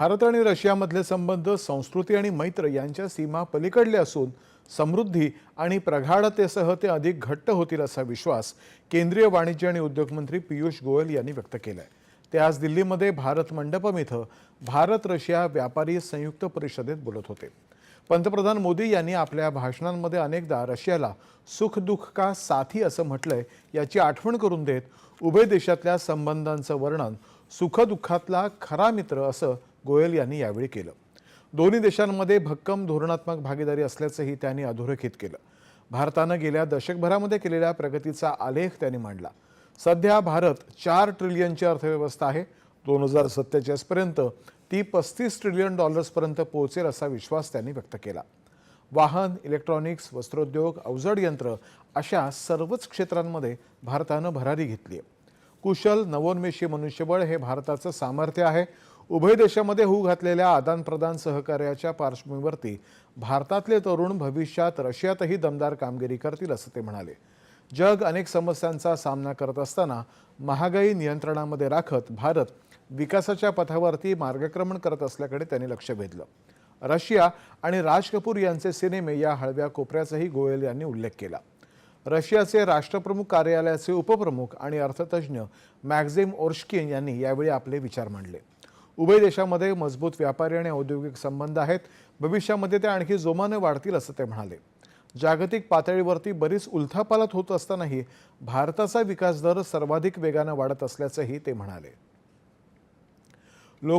भारत आणि रशियामधले संबंध संस्कृती आणि मैत्र यांच्या सीमा पलीकडले असून समृद्धी आणि प्रगाढतेसह ते अधिक घट्ट होतील असा विश्वास केंद्रीय वाणिज्य आणि उद्योग मंत्री पियुष गोयल यांनी व्यक्त केलाय. ते आज दिल्लीमध्ये भारत मंडपम इथं भारत रशिया व्यापारी संयुक्त परिषदेत बोलत होते. पंतप्रधान मोदी यांनी आपल्या भाषणांमध्ये अनेकदा रशियाला सुखदुःख का साथी असं म्हटलंय याची आठवण करून देत उभय देशातल्या संबंधांचं वर्णन सुखदुःखातला खरा मित्र असं गोयल यांनी यावेळी केलं. दोन्ही देशांमध्ये भक्कम धोरणात्मक भागीदारी असल्याचंही त्यांनी अधोरेखित केलं. भारतानं गेल्या दशकभरामध्ये केलेल्या प्रगतीचा आलेख त्यांनी मांडला. सध्या भारत चार ट्रिलियनची अर्थव्यवस्था आहे. दोन हजार सत्तेचाळीसपर्यंत ती पस्तीस ट्रिलियन डॉलर्सपर्यंत पोहोचेल असा विश्वास त्यांनी व्यक्त केला. वाहन इलेक्ट्रॉनिक्स वस्त्रोद्योग अवजड यंत्र अशा सर्वच क्षेत्रांमध्ये भारतानं भरारी घेतली आहे. कुशल नवोन्मेषी मनुष्यबळ हे भारताचं सामर्थ्य आहे. उभय देशामध्ये होऊ घातलेल्या आदानप्रदान सहकार्याच्या पार्श्वभूमीवरती भारतातले तरुण भविष्यात रशियातही दमदार कामगिरी करतील असं ते म्हणाले. जग अनेक समस्यांचा सामना करत असताना महागाई नियंत्रणामध्ये राखत भारत विकासाच्या पथावरती मार्गक्रमण करत असल्याकडे त्यांनी लक्ष वेधलं. रशिया आणि राज कपूर यांचे सिनेमे या हळव्या कोपऱ्याचाही गोयल यांनी उल्लेख केला. रशियाचे राष्ट्रप्रमुख कार्यालयाचे उपप्रमुख आणि अर्थतज्ज्ञ मॅक्झिम ओर्शकिन यांनी यावेळी आपले विचार मांडले. उभय देशामध्ये मजबूत व्यापारी आणि औद्योगिक संबंध आहेत. भविष्यामध्ये ते आणखी जोमाने वाढतील असं ते म्हणाले. जागतिक पातळीवरती बरीच उलथापालथ होत असतानाही भारताचा विकास दर सर्वाधिक वेगानं वाढत असल्याचंही ते म्हणाले.